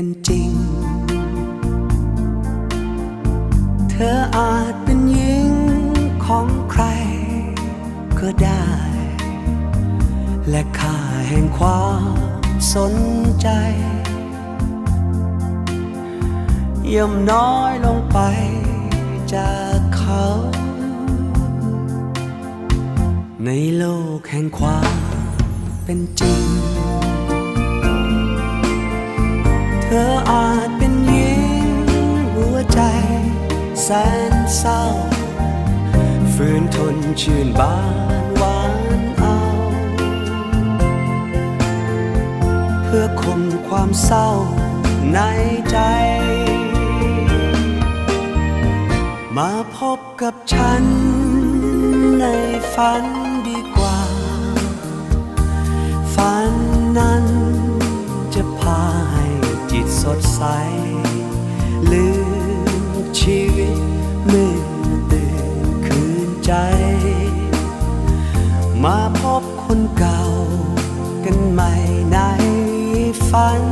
็นจริง เธออาจเป็นหญิงของใครก็ได้ และค่าแห่งความสนใจย่อมน้อยลงไปจากเขา ในโลกแห่งความเป็นจริง เธออาจเป็นหญิงหัวใจแสนเศร้าฝืนทนชื่นบานหวานเอา เพื่อข่มความเศร้าในใจ มาพบกับฉันในฝัน ดใส ลืมชีวิตเมื่อตื่นคืนใจ มาพบคนเก่า กันใหม่ในฝัน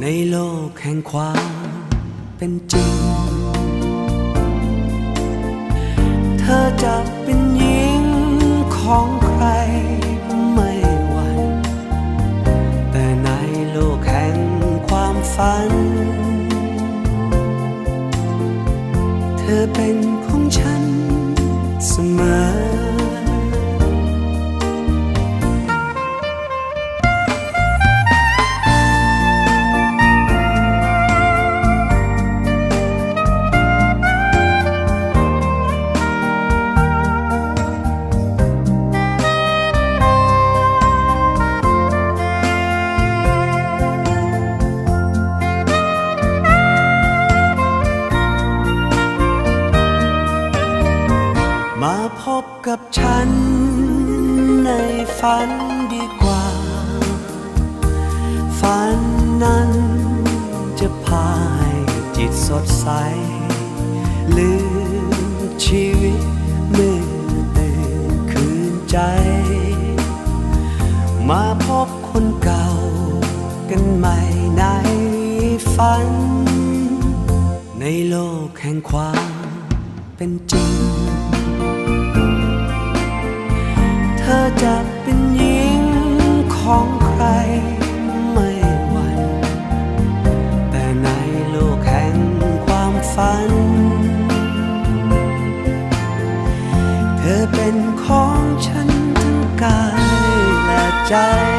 ในโลกแห่งความเป็นจริง เธอจะเป็นหญิงของ ความฝัน เธอเป็นของฉันเสมอ พบกับฉัน ในฝันดีกว่า ฝันนั้นจะพาให้จิตสดใส ลืมชีวิตเมื่อตื่นคืนใจ มาพบคนเก่า กันใหม่ในฝัน ในโลกแห่งความเป็นจริง 摘